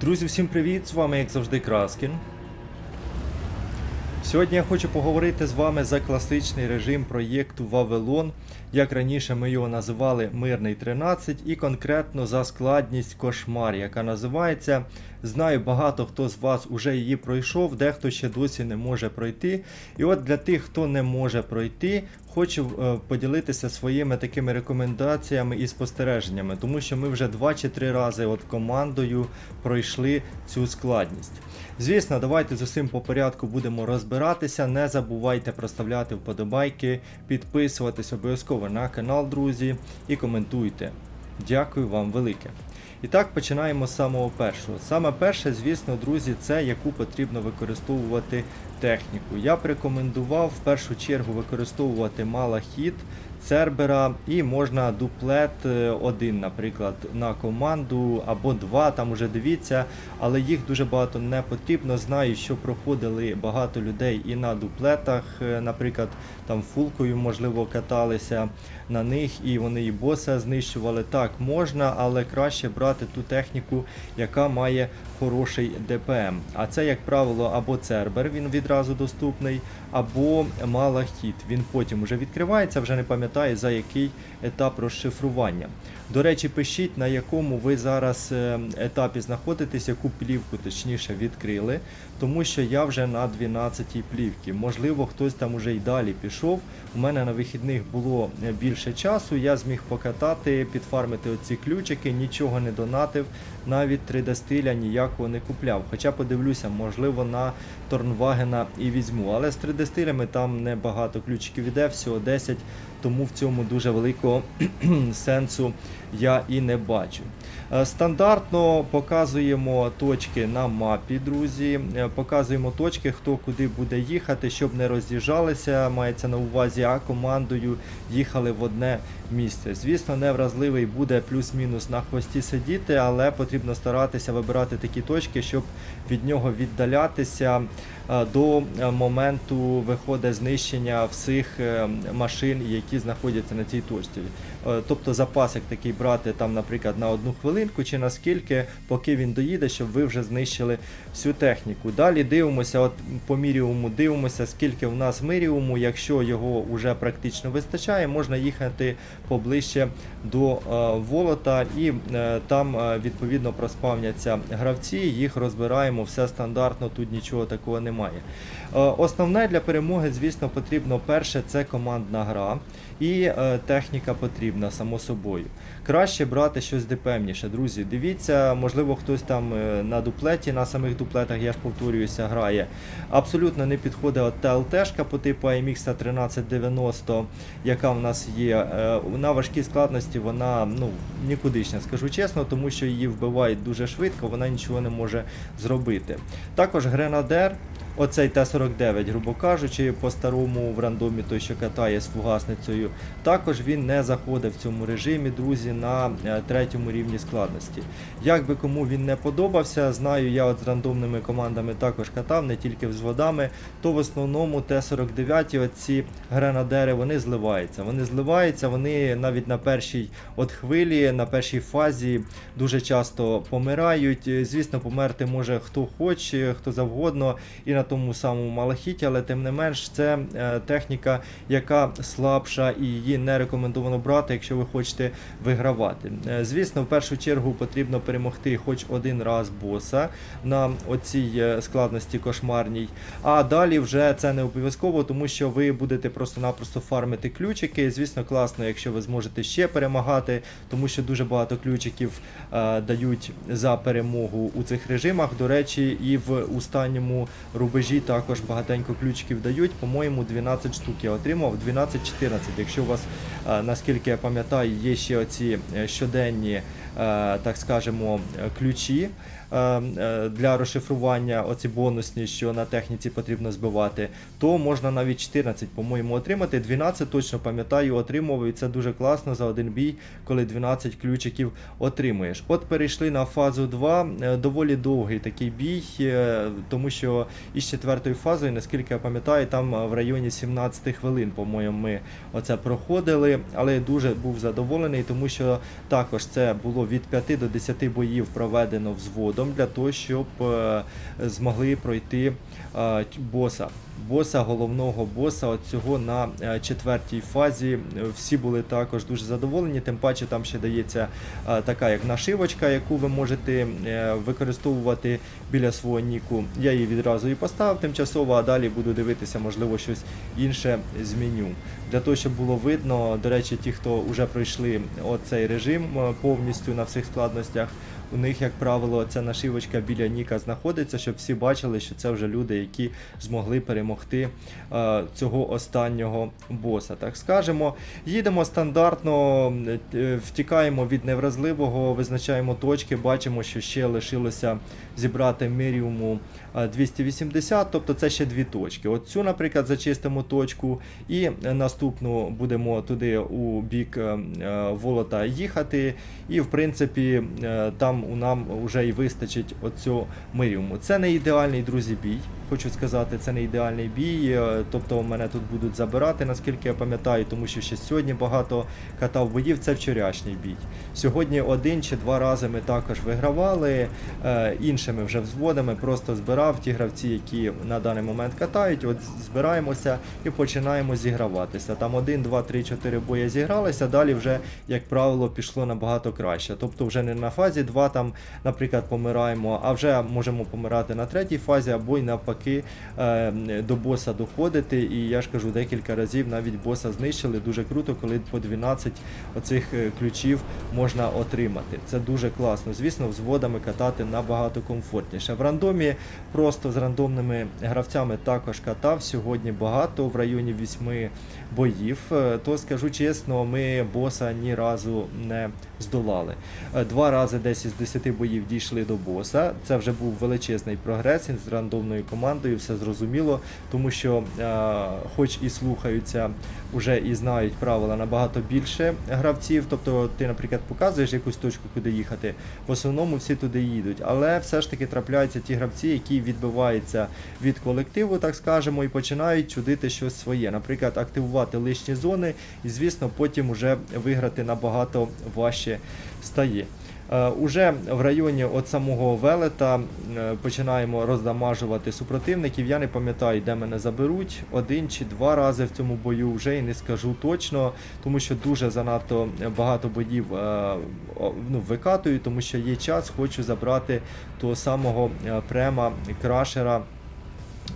Друзі, всім привіт! З вами, як завжди, Краскін. Сьогодні я хочу поговорити з вами за класичний режим проєкту Вавилон, як раніше ми його називали Мирний 13, і конкретно за складність Кошмар, яка називається. Знаю, багато хто з вас уже її пройшов, дехто ще досі не може пройти. І от для тих, хто не може пройти, хочу е, поділитися своїми такими рекомендаціями і спостереженнями, тому що ми вже два чи три рази от командою пройшли цю складність. Звісно, давайте з усім по порядку будемо розбиратися. Не забувайте проставляти вподобайки, підписуватись обов'язково на канал, друзі, і коментуйте. Дякую вам велике. І так починаємо з самого першого. Саме перше, звісно, друзі, це яку потрібно використовувати техніку. Я б рекомендував в першу чергу використовувати малахіт, цербера і можна дуплет е, один, наприклад, на команду або два, там уже дивіться, але їх дуже багато не потрібно. Знаю, що проходили багато людей і на дуплетах, е, наприклад, там фулкою, можливо, каталися на них, і вони і боса знищували. Так, можна, але краще брати ту техніку, яка має хороший ДПМ. А це, як правило, або цербер, він відразу доступний, або малахіт. Він потім вже відкривається, вже не пам'ятаю за який етап розшифрування. До речі, пишіть, на якому ви зараз е, етапі знаходитесь, яку плівку точніше відкрили, тому що я вже на 12-й плівці. Можливо, хтось там уже й далі пішов. У мене на вихідних було е, більше часу, я зміг покатати, підфармити оці ключики, нічого не донатив, навіть 3D стиля ніякого не купляв. Хоча подивлюся, можливо, на Торнвагена і візьму. Але з 3D стилями там небагато ключиків іде, всього 10, тому в цьому дуже великого сенсу я і не бачу. Е, Стандартно показуємо точки на мапі, друзі. Е, Показуємо точки, хто куди буде їхати, щоб не роз'їжджалися, мається на увазі, а командою їхали в одне місце. Звісно, невразливий буде плюс-мінус на хвості сидіти, але потрібно старатися вибирати такі точки, щоб від нього віддалятися е, до моменту виходить знищення всіх машин, які знаходяться на цій точці. Тобто запасик такий брати там, наприклад, на одну хвилинку чи наскільки, поки він доїде, щоб ви вже знищили всю техніку. Далі дивимося, от по міріуму дивимося, скільки в нас миріуму. Якщо його вже практично вистачає, можна їхати поближче до е, волота, і е, там е, відповідно проспавняться гравці. Їх розбираємо, все стандартно, тут нічого такого немає. Е, Основне для перемоги, звісно, потрібно перше це командна гра і е, техніка потрібна, само собою. Краще брати щось депемніше, друзі. Дивіться, можливо, хтось там е, на дуплеті, на самих дуплетах, я ж повторююся, грає. Абсолютно не підходить от ТЛТшка по типу AMX 1390, яка в нас є. Е, На важкій складності вона ну, нікудишня, скажу чесно, тому що її вбивають дуже швидко, вона нічого не може зробити. Також гренадер. Оцей Т-49, грубо кажучи, по-старому в рандомі той, що катає з фугасницею. Також він не заходить в цьому режимі, друзі, на е, третьому рівні складності. Як би кому він не подобався, знаю, я от з рандомними командами також катав, не тільки з водами, то в основному Т-49, оці гренадери, вони зливаються. Вони зливаються, вони навіть на першій от хвилі, на першій фазі дуже часто помирають. Звісно, померти може хто хоче, хто завгодно. І на тому самому малахіті, але тим не менш це е, техніка, яка слабша і її не рекомендовано брати, якщо ви хочете вигравати. Е, Звісно, в першу чергу потрібно перемогти хоч один раз боса на оцій е, складності кошмарній. А далі вже це не обов'язково, тому що ви будете просто-напросто фармити ключики. Звісно, класно, якщо ви зможете ще перемагати, тому що дуже багато ключиків е, дають за перемогу у цих режимах. До речі, і в останньому рубежі також багатенько ключиків дають. По-моєму, 12 штук я отримав, 12-14. Якщо у вас, е, наскільки я пам'ятаю, є ще оці е, щоденні, так скажемо, е, ключі е, е, для розшифрування, оці бонусні, що на техніці потрібно збивати, то можна навіть 14, по-моєму, отримати. 12 точно пам'ятаю, отримував, і це дуже класно за один бій, коли 12 ключиків отримуєш. От перейшли на фазу 2, е, доволі довгий такий бій, е, тому що із четвертою фазою, наскільки я пам'ятаю, там е, в районі 17 хвилин, по-моєму, ми оце проходили, але дуже був задоволений, тому що також це було від 5 до 10 боїв проведено взводом для того, щоб е, змогли пройти е, боса. Боса, головного боса, от цього на е, четвертій фазі. Всі були також дуже задоволені. Тим паче там ще дається така як нашивочка, яку ви можете використовувати біля свого ніку. Я її відразу і поставив тимчасово, а далі буду дивитися, можливо, щось інше зміню. Для того, щоб було видно, до речі, ті, хто вже пройшли оцей режим е, повністю на всіх складностях, у них, як правило, ця нашивочка біля Ніка знаходиться, щоб всі бачили, що це вже люди, які змогли перемогти е, цього останнього боса. Так скажемо. Їдемо стандартно, е, втікаємо від невразливого, визначаємо точки, бачимо, що ще лишилося зібрати міріуму е, 280, тобто це ще дві точки. От цю, наприклад, зачистимо точку, і е, наступну будемо туди у бік е, е, Волота їхати. І в принципі е, там у нам вже і вистачить оцього миріуму. Це не ідеальний друзі бій. Хочу сказати, це не ідеальний бій. е, Тобто мене тут будуть забирати, наскільки я пам'ятаю, тому що ще сьогодні багато катав боїв. Це вчорашній бій. Сьогодні один чи два рази ми також вигравали е, іншими вже взводами. Просто збирав ті гравці, які на даний момент катають. От збираємося і починаємо зіграватися. Там один, два, три, чотири бої зігралися. Далі вже, як правило, пішло набагато краще. Тобто, вже не на фазі 2 там, наприклад, помираємо, а вже можемо помирати на третій фазі, або й навпаки е, до боса доходити. І я ж кажу, декілька разів навіть боса знищили. Дуже круто, коли по 12 оцих е, ключів можна отримати. Це дуже класно. Звісно, взводами катати набагато комфортніше. В рандомі просто з рандомними гравцями також катав. Сьогодні багато в районі 8 боїв. Е, То скажу чесно, ми боса ні разу не здолали. Е, Два рази десь із 10 боїв дійшли до боса. Це вже був величезний прогрес з рандомною командою, все зрозуміло, тому що, е, хоч і слухаються, уже і знають правила набагато більше гравців. Тобто, ти, наприклад, показуєш якусь точку, куди їхати. В основному всі туди їдуть, але все ж таки трапляються ті гравці, які відбиваються від колективу, так скажемо, і починають чудити щось своє. Наприклад, активувати лишні зони, і звісно, потім уже виграти набагато важче стає. Е, Уже в районі от самого велета е, починаємо роздамажувати супротивників. Я не пам'ятаю, де мене заберуть один чи два рази в цьому бою. Вже і не скажу точно, тому що дуже занадто багато боїв е, ну, викатую, тому що є час, хочу забрати того самого према крашера.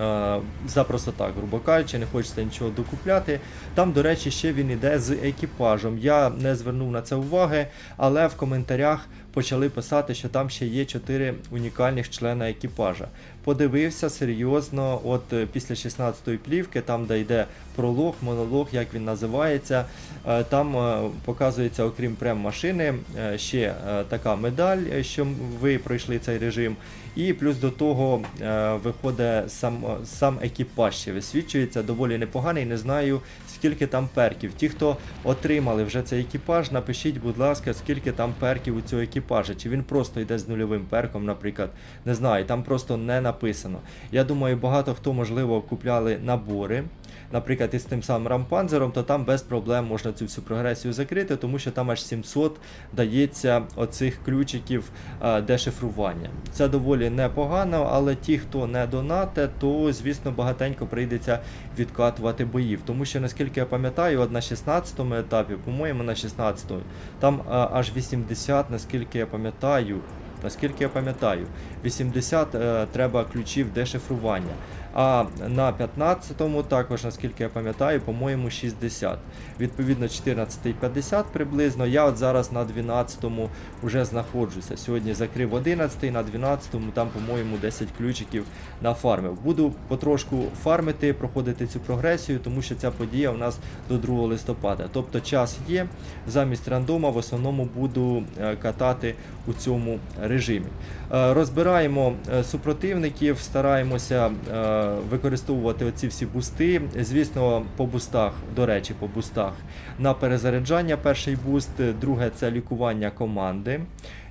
Е, Запросто так, грубо кажучи, не хочеться нічого докупляти. Там, до речі, ще він іде з екіпажем. Я не звернув на це уваги, але в коментарях почали писати, що там ще є 4 унікальних члена екіпажа. Подивився серйозно, от е, після 16-ї плівки, там де йде пролог, монолог, як він називається. е, Там показується, окрім прем-машини, е, ще така медаль, що ви пройшли цей режим. І плюс до того е, виходить сам, сам екіпаж ще висвічується, доволі непоганий. Не знаю, скільки там перків. Ті, хто отримали вже цей екіпаж, напишіть, будь ласка, скільки там перків у цього екіпажа. Чи він просто йде з нульовим перком, наприклад. Не знаю, там просто не написано. Я думаю, багато хто, можливо, купляли набори. Наприклад, із тим самим рампанзером, то там без проблем можна цю всю прогресію закрити, тому що там аж 700 дається оцих ключиків е, дешифрування. Це доволі непогано, але ті, хто не донате, то звісно багатенько прийдеться відкатувати боїв. Тому що, наскільки я пам'ятаю, от на 16-му етапі, по-моєму, на 16-му, там е, аж 80, наскільки я пам'ятаю. Наскільки я пам'ятаю, 80 е, треба ключів дешифрування. А на 15-му також, наскільки я пам'ятаю, по-моєму, 60. Відповідно, 14 і 50 приблизно. Я от зараз на 12-му вже знаходжуся. Сьогодні закрив 11 на 12-му там, по-моєму, 10 ключиків нафармив. Буду потрошку фармити, проходити цю прогресію, тому що ця подія у нас до 2 листопада. Тобто час є. Замість рандома в основному буду е, катати у цьому режимі. Е, Розбираємо е, супротивників, стараємося е, використовувати оці всі бусти. Звісно, по бустах, до речі, по бустах на перезаряджання перший буст, друге це лікування команди.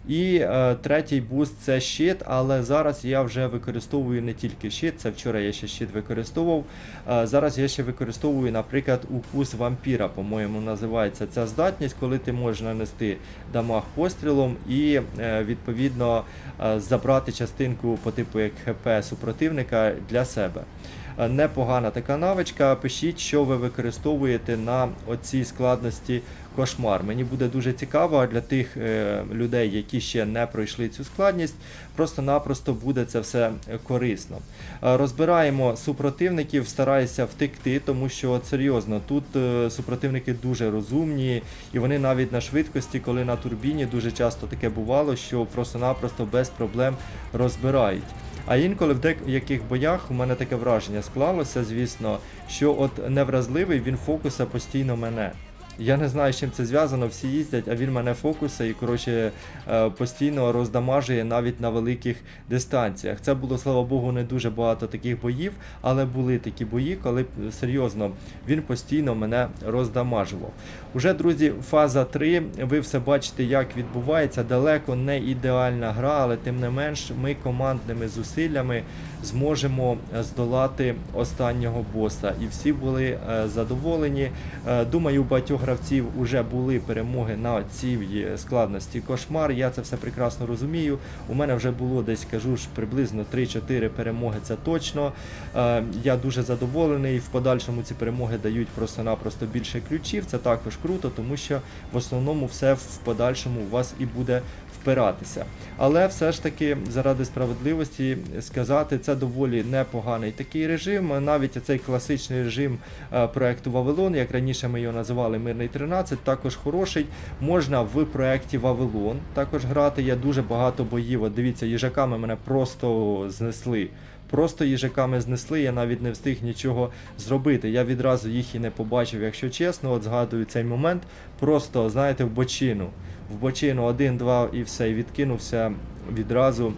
І е, третій буст це щит, але зараз я вже використовую не тільки щит, це вчора я ще щит використовував. Е, зараз я ще використовую, наприклад, укус вампіра, по-моєму, називається ця здатність, коли ти можеш нанести дамаг пострілом і е, відповідно е, забрати частинку по типу як ХП супротивника для себе. Е, Непогана така навичка. Пишіть, що ви використовуєте на оцій складності кошмар. Мені буде дуже цікаво для тих е, людей, які ще не пройшли цю складність. Просто-напросто буде це все корисно. Е, Розбираємо супротивників, стараюся втекти, тому що серйозно тут супротивники дуже розумні, і вони навіть на швидкості, коли на турбіні, дуже часто таке бувало, що просто-напросто без проблем розбирають. А інколи в деяких боях у мене таке враження склалося, звісно, що от невразливий він фокуса постійно мене. Я не знаю, з чим це зв'язано, всі їздять, а він мене фокуса і коротше е, постійно роздамажує навіть на великих дистанціях. Це було, слава Богу, не дуже багато таких боїв, але були такі бої, коли е, серйозно він постійно мене роздамажував. Уже, друзі, фаза 3. Ви все бачите, як відбувається. Далеко не ідеальна гра, але тим не менш, ми командними зусиллями зможемо е, здолати останнього боса. І всі були е, задоволені. Е, Думаю, у багатьох гравців вже були перемоги на цій складності кошмар. Я це все прекрасно розумію. У мене вже було десь, кажу ж, приблизно 3-4 перемоги. Це точно. Я дуже задоволений. В подальшому ці перемоги дають просто-напросто більше ключів. Це також круто, тому що в основному все в подальшому у вас і буде впиратися. Але все ж таки, заради справедливості сказати, це доволі непоганий такий режим. Навіть цей класичний режим е, проекту Вавилон, як раніше ми його називали Мирний 13, також хороший. Можна в проекті Вавилон також грати. Є дуже багато боїв. От дивіться, їжаками мене просто знесли. Просто їжаками знесли, я навіть не встиг нічого зробити. Я відразу їх і не побачив, якщо чесно. От згадую цей момент. Просто, знаєте, в бочину. В бочину один-два і все, і відкинувся відразу.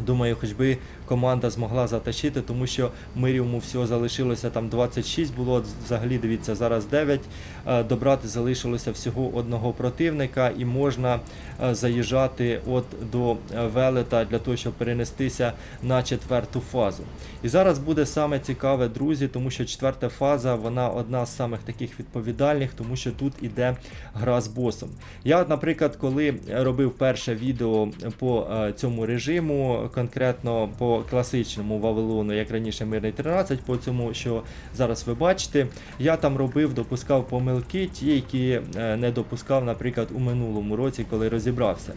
Думаю, хоч би команда змогла затащити, тому що мирівму всього залишилося там 26 було, взагалі дивіться, зараз 9. Е, Добрати залишилося всього одного противника і можна е, заїжджати от до е, велета для того, щоб перенестися на четверту фазу. І зараз буде саме цікаве, друзі, тому що четверта фаза, вона одна з самих таких відповідальних, тому що тут іде гра з босом. Я, наприклад, коли робив перше відео по цьому режиму, конкретно по класичному Вавилону, як раніше Мирний 13, по цьому, що зараз ви бачите, я там робив, допускав помилки, ті, які е, не допускав, наприклад, у минулому році, коли розібрався.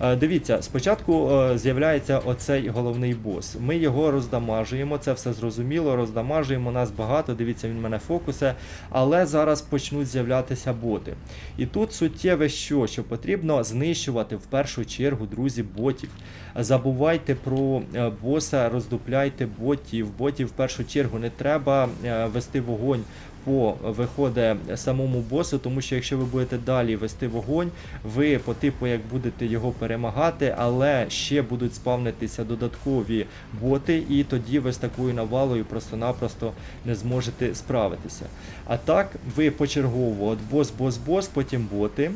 Е, Дивіться, спочатку е, з'являється оцей головний бос. Ми його роздамажуємо, це все зрозуміло, роздамажуємо нас багато. Дивіться, він мене фокусе, але зараз почнуть з'являтися боти. І тут суттєве що, що потрібно знищувати в першу чергу, друзі, ботів. Забувайте про е, боса, роздупляйте ботів. Ботів в першу чергу не треба е, вести вогонь по виходить самому босу, тому що якщо ви будете далі вести вогонь, ви по типу як будете його перемагати, але ще будуть спавнитися додаткові боти, і тоді ви з такою навалою просто-напросто не зможете справитися. А так, ви почергово от бос, бос, бос, потім боти.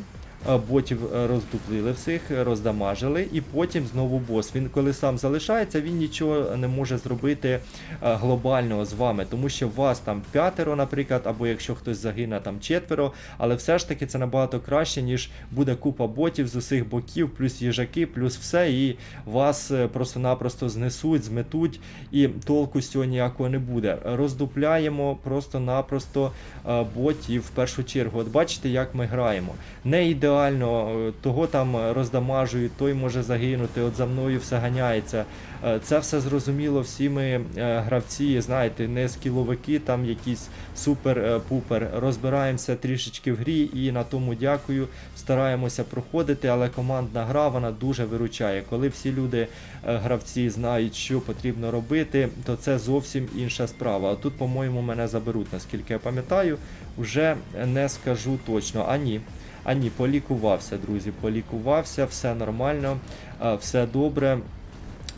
Е, Ботів е, роздуплили всіх, роздамажили, і потім знову бос. Він коли сам залишається, він нічого не може зробити е, глобального з вами, тому що вас там п'ятеро, наприклад, або якщо хтось загине, там четверо. Але все ж таки це набагато краще, ніж буде купа ботів з усіх боків, плюс їжаки, плюс все, і вас е, просто-напросто знесуть, зметуть, і толку з цього ніякого не буде. Роздупляємо просто-напросто е, ботів в першу чергу. От бачите, як ми граємо. Не ідеально, е, того там роздамажують, той може загинути, от за мною все ганяється. Е, Це все зрозуміло, всі ми е, гравці, знаєте, не скіловики, там якісь супер-пупер. Розбираємося трішечки в грі і на тому дякую. Стараємося проходити, але командна гра вона дуже виручає. Коли всі люди, гравці, знають, що потрібно робити, то це зовсім інша справа. А тут, по-моєму, мене заберуть, наскільки я пам'ятаю, вже не скажу точно. А ні. А ні, полікувався, друзі, полікувався, все нормально, е, все добре.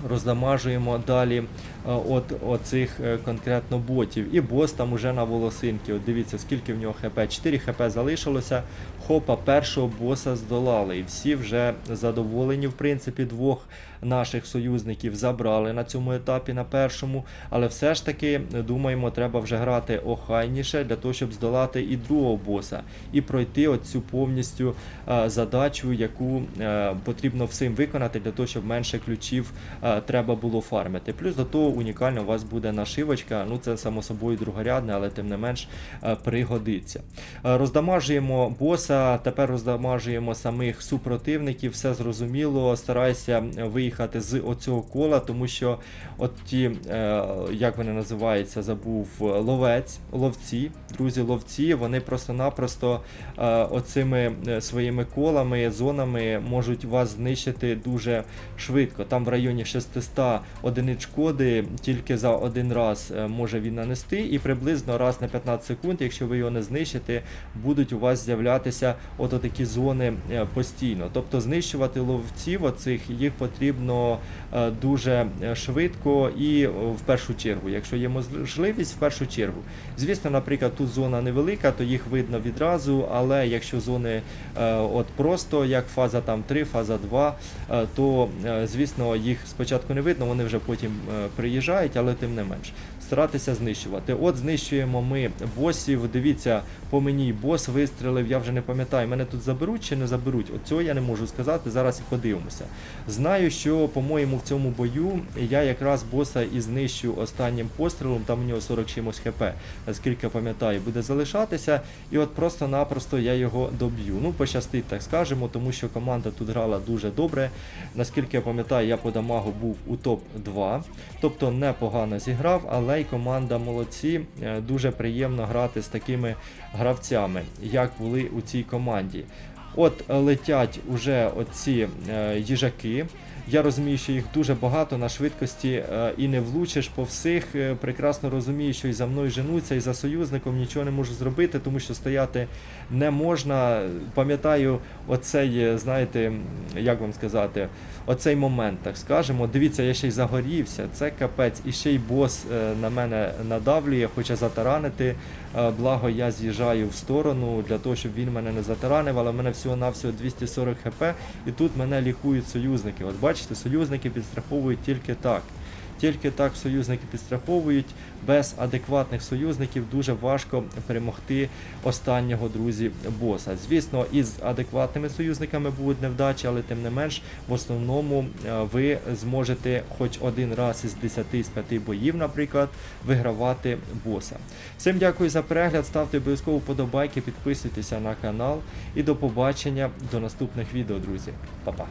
роздамажуємо далі от оцих е, конкретно ботів. І бос там уже на волосинки. От дивіться, скільки в нього хп. 4 хп залишилося. Хопа, першого боса здолали. І всі вже задоволені, в принципі, двох наших союзників забрали на цьому етапі на першому. Але все ж таки думаємо, треба вже грати охайніше для того, щоб здолати і другого боса, і пройти оцю повністю е, задачу, яку е, потрібно всім виконати для того, щоб менше ключів е, треба було фармити. Плюс до того унікальна у вас буде нашивочка. Ну це само собою другорядне, але тим не менш е, пригодиться. Е, Роздамажуємо боса, тепер роздамажуємо самих супротивників. Все зрозуміло. Старайся виїхати з оцього кола, тому що от ті, е, як вони називаються, забув ловець, ловці, друзі, ловці, вони просто-напросто е, оцими е, своїми колами, зонами можуть вас знищити дуже швидко. Там в районі 600 одиниць шкоди тільки за один раз е, може він нанести, і приблизно раз на 15 секунд, якщо ви його не знищите, будуть у вас з'являтися от такі зони е, постійно. Тобто знищувати ловців оцих їх потрібно е, дуже швидко і в першу чергу, якщо є можливість, в першу чергу. Звісно, наприклад, тут зона невелика, то їх видно відразу, але якщо зони от просто як фаза там 3, фаза 2, е, то звісно їх спочатку не видно, вони вже потім е, приїжджають, але тим не менш. Старатися знищувати. От знищуємо ми босів. Дивіться, по мені бос вистрілив, я вже не пам'ятаю, мене тут заберуть чи не заберуть. От цього я не можу сказати. Зараз і подивимося. Знаю, що, по-моєму, в цьому бою я якраз боса і знищу останнім пострілом, там у нього 40 чимось хп, наскільки пам'ятаю, буде залишатися. І от просто-напросто я його доб'ю. Ну, пощастить, так скажемо, тому що команда тут грала дуже добре. Наскільки я пам'ятаю, я по дамагу був у топ-2, тобто непогано зіграв, але й команда молодці. Е, Дуже приємно грати з такими гравцями, як були у цій команді. От е, летять уже оці е, їжаки. Я розумію, що їх дуже багато на швидкості е, і не влучиш по всіх. Е, прекрасно розумію, що і за мною женуться, і за союзником нічого не можу зробити, тому що стояти не можна. Пам'ятаю, оцей, е, знаєте, як вам сказати, оцей момент, так скажемо. Дивіться, я ще й загорівся. Це капець, і ще й бос на мене надавлює, хоче затаранити. Благо я з'їжджаю в сторону для того, щоб він мене не затаранив, але в мене всього-навсього 240 хп, і тут мене лікують союзники. От бачите, союзники підстраховують тільки так. Тільки так союзники підстраховують. Без адекватних союзників дуже важко перемогти останнього друзі боса. Звісно, із адекватними союзниками будуть невдачі, але тим не менш, в основному е, ви зможете хоч один раз із 10 з 5 боїв, наприклад, вигравати боса. Всім дякую за перегляд. Ставте обов'язково вподобайки, підписуйтеся на канал і до побачення до наступних відео, друзі. Па-па.